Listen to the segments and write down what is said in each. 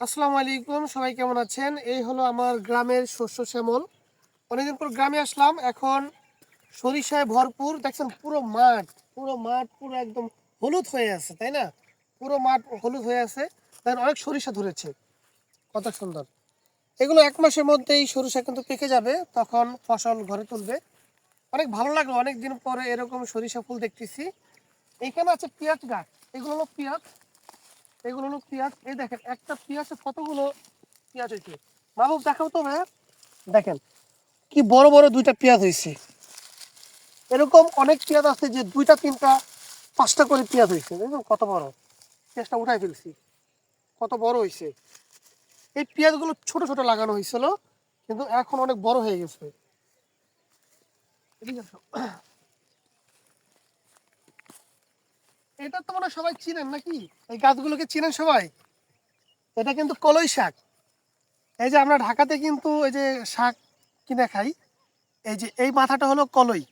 আসসালামু আলাইকুম, সবাই কেমন আছেন? এই হলো আমার গ্রামের শস্য শ্যামল। অনেকদিন পর গ্রামে আসলাম, এখন সরিষায় ভরপুর, দেখছেন পুরো মাঠ পুরো মাঠ পুরো একদম হলুদ হয়ে আছে, তাই না? পুরো মাঠ হলুদ হয়ে আছে দেখেন অনেক সরিষা ধরেছে। কত সুন্দর। এগুলো এক মাসের মধ্যেই সরিষা কিন্তু পেকে যাবে, তখন ফসল ঘরে তুলবে। অনেক ভালো লাগল অনেক দিন পরে এরকম সরিষা ফুল দেখতেছি। এখানে আছে পেঁয়াজ গাছ, এগুলো হলো পেঁয়াজ। এগুলো হলো পেঁয়াজ। এই দেখেন, একটা পেঁয়াজে কতগুলো পেঁয়াজ হয়েছে? মাহবুব, দেখাও তো ভাইয়া। দেখেন, কি বড় বড় দুইটা পেঁয়াজ হয়েছে। এরকম অনেক পেঁয়াজ আছে যে দুইটা, তিনটা, পাঁচটা করে পেঁয়াজ হয়েছে। দেখুন কত বড়। পেঁয়াজটা উঠাই ফেলছি। কত বড় হয়েছে। এই পেঁয়াজগুলো ছোট ছোট লাগানো হয়েছিল, কিন্তু এখন অনেক বড় হয়ে গেছে এদিকে আসো। এটা তো মনে সবাই চিনেন নাকি? এই গাছগুলোকে চিনেন সবাই? এটা কিন্তু কলই শাক। এই যে আমরা ঢাকাতে কিন্তু এই যে শাক কিনে খাই, এই যে এই মাথাটা হলো কলই।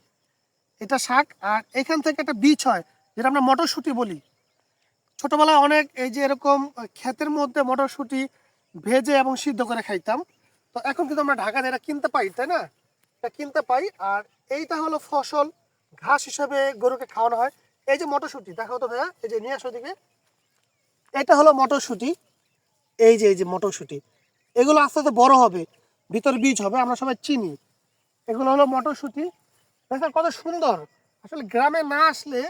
এটা শাক আর এখান থেকে একটা বীজ হয়, যেটা আমরা মটরশুঁটি বলি। ছোটোবেলায় অনেক এই যে এরকম ক্ষেতের মধ্যে মটরশুঁটি ভেজে এবং সিদ্ধ করে খাইতাম। তো এখন কিন্তু আমরা ঢাকাতে এটা কিনতে পাই, তাই না? এটা কিনতে পাই আর এইটা হলো ফসল, ঘাস হিসাবে গরুকে খাওয়ানো হয়। এই যে মটরশুঁটি দেখো তো ভাইয়া, এই যে নিয়ে আসো দিকে এটা হলো মটরশুঁটি, এই যে এই যে মটরশুঁটি। এগুলো আস্তে আস্তে বড় হবে, ভিতর বীজ হবে, আমরা সবাই চিনি। এগুলো হলো মটরশুঁটি। দেখেন কত সুন্দর। আসলে গ্রামে না আসলে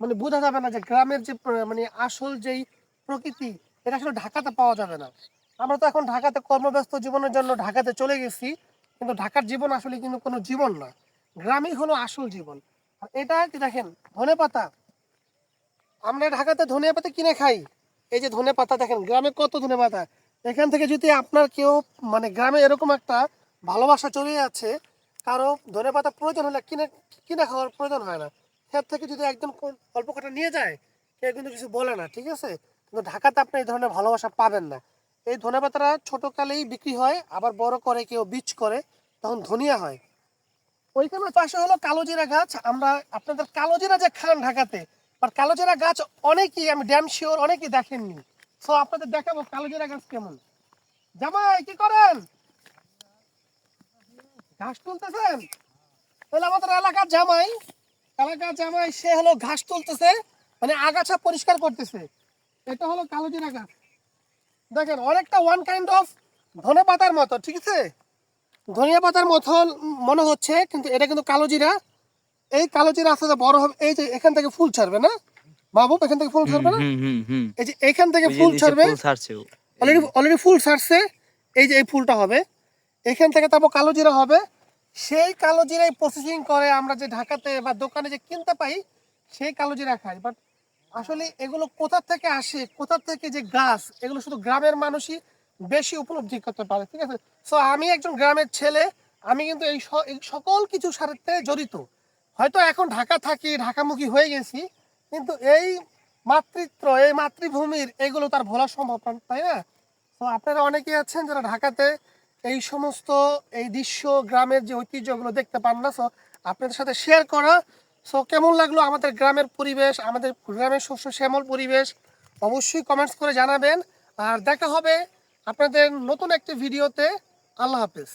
মানে বোঝা যাবে না যে গ্রামের যে মানে আসল যেই প্রকৃতি, এটা আসলে ঢাকাতে পাওয়া যাবে না। আমরা তো এখন ঢাকাতে কর্মব্যস্ত জীবনের জন্য ঢাকাতে চলে গেছি, কিন্তু ঢাকার জীবন আসলে কিন্তু কোনো জীবন না। গ্রামই হলো আসল জীবন। এটা কি দেখেন, ধনে পাতা। আমরা ঢাকাতে ধনে পাতা কিনে খাই। এই যে ধনে পাতা দেখেন, গ্রামে কত ধনে পাতা। এখান থেকে যদি আপনার কেউ মানে গ্রামে এরকম একটা ভালোবাসা চলে যাচ্ছে কারও ধনে পাতা প্রয়োজন হলে কিনে কিনে খাওয়ার প্রয়োজন হয় না। ক্ষেত থেকে যদি একদম অল্প কটা নিয়ে যায়, কেউ কিন্তু কিছু বলে না, ঠিক আছে? কিন্তু ঢাকাতে আপনি এই ধরনের ভালোবাসা পাবেন না। এই ধনে পাতাটা ছোটোকালেই বিক্রি হয়, আবার বড় করে কেউ বীজ করে, তখন ধনিয়া হয়। ওইখানে পাশে হলো কালোজিরা গাছ। আমরা আপনাদের কালোজিরা যে খান ঢাকাতে, আর কালোজিরা গাছ অনেকেই, আমি ড্যাম শিওর অনেকেই দেখেননি। তো আপনাদের দেখাবো কালোজিরা গাছ কেমন। জামাই, কি করেন? ঘাস তুলতেছেন? তাহলে আমাদের এলাকার জামাই এলাকার জামাই, সে হলো ঘাস তুলতেছে মানে আগাছা পরিষ্কার করতেছে। এটা হলো কালোজিরা গাছ। দেখেন, অনেকটা ওয়ান কাইন্ড অফ ধনে পাতার মতো, ঠিক আছে? ধনিয়া পাতার মতন মনে হচ্ছে কিন্তু এটা কিন্তু কালো জিরা। এই কালো জিরা আস্তে আস্তে বড় হবে এই যে এখান থেকে ফুল ছাড়বে না? বাবু এখান থেকে ফুল ছাড়বে না? এই যে এখান থেকে ফুল ছাড়বে। অলরেডি অলরেডি ফুল ছাড়ছে এই যে এই ফুলটা হবে। এখান থেকে তারপর কালো জিরা হবে। সেই কালো জিরাই প্রসেসিং করে আমরা যে ঢাকাতে বা দোকানে যে কিনতে পাই সেই কালো জিরা খাই। বাট আসলে এগুলো কোথা থেকে আসে কোথা থেকে যে গাছ এগুলো শুধু গ্রামের মানুষই বেশি উপলব্ধি করতে পারে ঠিক আছে? সো আমি একজন গ্রামের ছেলে আমি কিন্তু এই সকল কিছু সাথে জড়িত। হয়তো এখন ঢাকা থাকি ঢাকামুখী হয়ে গেছি কিন্তু এই মাতৃত্ব এই মাতৃভূমির এগুলো তার ভোলা সম্ভব না, তাই না? তো আপনারা অনেকেই আছেন যারা ঢাকাতে এই সমস্ত এই দৃশ্য গ্রামের যে ঐতিহ্যগুলো দেখতে পান না সো আপনাদের সাথে শেয়ার করা। সো কেমন লাগল আমাদের গ্রামের পরিবেশ আমাদের গ্রামের শস্য শ্যামল পরিবেশ? অবশ্যই কমেন্টস করে জানাবেন। আর দেখা হবে আপনাদের নতুন একটি ভিডিওতে আল্লাহ হাফেজ।